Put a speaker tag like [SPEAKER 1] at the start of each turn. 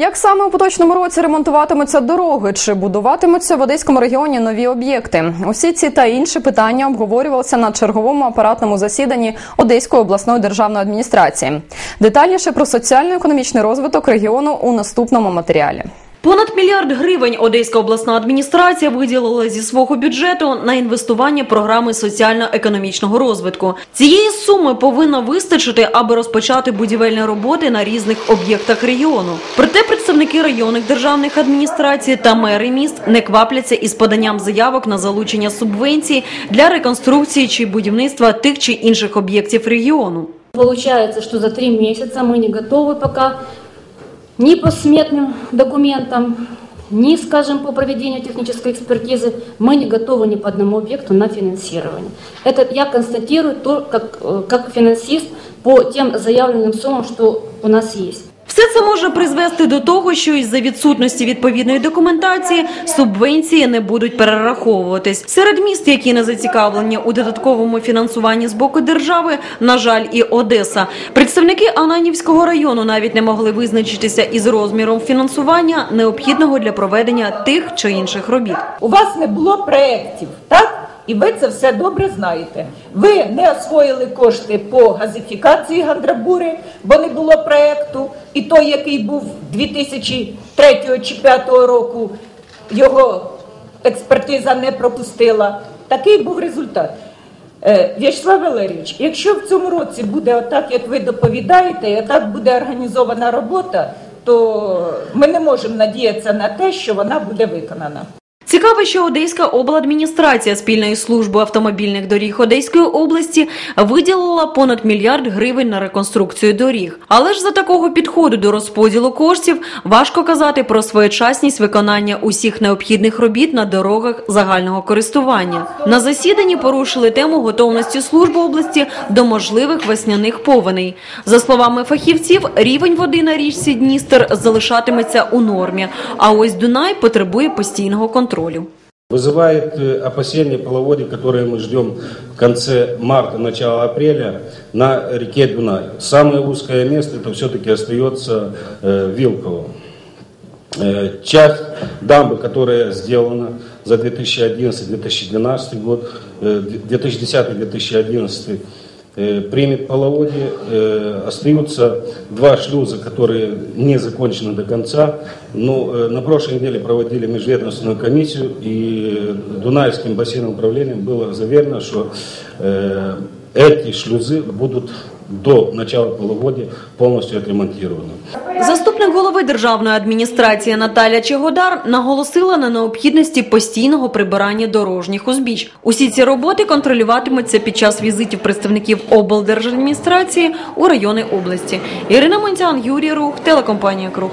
[SPEAKER 1] Як саме у поточному році ремонтуватимуться дороги чи будуватимуться в Одеському регіоні нові об'єкти? Усі ці та інші питання обговорювалися на черговому апаратному засіданні Одеської обласної державної адміністрації. Детальніше про соціально-економічний розвиток регіону у наступному матеріалі.
[SPEAKER 2] Понад мільярд гривень Одеська обласна адміністрація виділила зі свого бюджету на інвестування програми соціально-економічного розвитку. Цієї суми повинно вистачити, аби розпочати будівельні роботи на різних об'єктах регіону. Проте представники районних державних адміністрацій та мери міст не квапляться із поданням заявок на залучення субвенцій для реконструкції чи будівництва тих чи інших об'єктів регіону.
[SPEAKER 3] Получается, что за три месяца мы не готовы пока ни по сметным документам, ни, скажем, по проведению технической экспертизы, мы не готовы ни по одному объекту на финансирование. Это я констатирую то, как, э, как финансист по тем заявленным суммам, что у нас есть.
[SPEAKER 2] Все це може призвести до того, що із-за відсутності відповідної документації субвенції не будуть перераховуватись. Серед міст, які не зацікавлені у додатковому фінансуванні з боку держави, на жаль, і Одеса. Представники Ананівського району навіть не могли визначитися із розміром фінансування необхідного для проведення тих чи інших робіт.
[SPEAKER 4] У вас не було проєктів, так? І ви це все добре знаєте. Ви не освоїли кошти по газифікації Гандрабури, бо не було проєкту. І той, який був 2003 чи 2005 року, його експертиза не пропустила. Такий був результат. Е, В'ячеслав Валерійович, якщо в цьому році буде отак, як ви доповідаєте, і отак буде організована робота, то ми не можемо надіятися на те, що вона буде виконана.
[SPEAKER 2] Цікаво, що Одеська обладміністрація спільної служби автомобільних доріг Одеської області виділила понад мільярд гривень на реконструкцію доріг. Але ж за такого підходу до розподілу коштів важко казати про своєчасність виконання усіх необхідних робіт на дорогах загального користування. На засіданні порушили тему готовності служби області до можливих весняних повеней. За словами фахівців, рівень води на річці Дністер залишатиметься у нормі. А ось Дунай потребує постійного контролю.
[SPEAKER 5] Вызывает э, опасения половодья, которые мы ждем в конце марта, начало апреля на реке Дунай. Самое узкое место это все-таки остается э, Вилково. Э, часть дамбы, которая сделана за 2011-2012 год, э, 2010-2011 э, примет половодье. Э, Остаются два шлюза, которые не закончены до конца. Но э, на прошлой неделе проводили межведомственную комиссию, и Дунайским бассейновым управлением было заверено, что э, эти шлюзы будут до начала полугодия полностью отремонтированы.
[SPEAKER 2] Заступник голови державної адміністрації Наталя Чегодар наголосила на необхідності постійного прибирання дорожніх узбіч. Усі ці роботи контролюватимуться під час візитів представників облдержадміністрації у райони області. Ірина Монтян, Юрій Рух, телекомпанія Круг.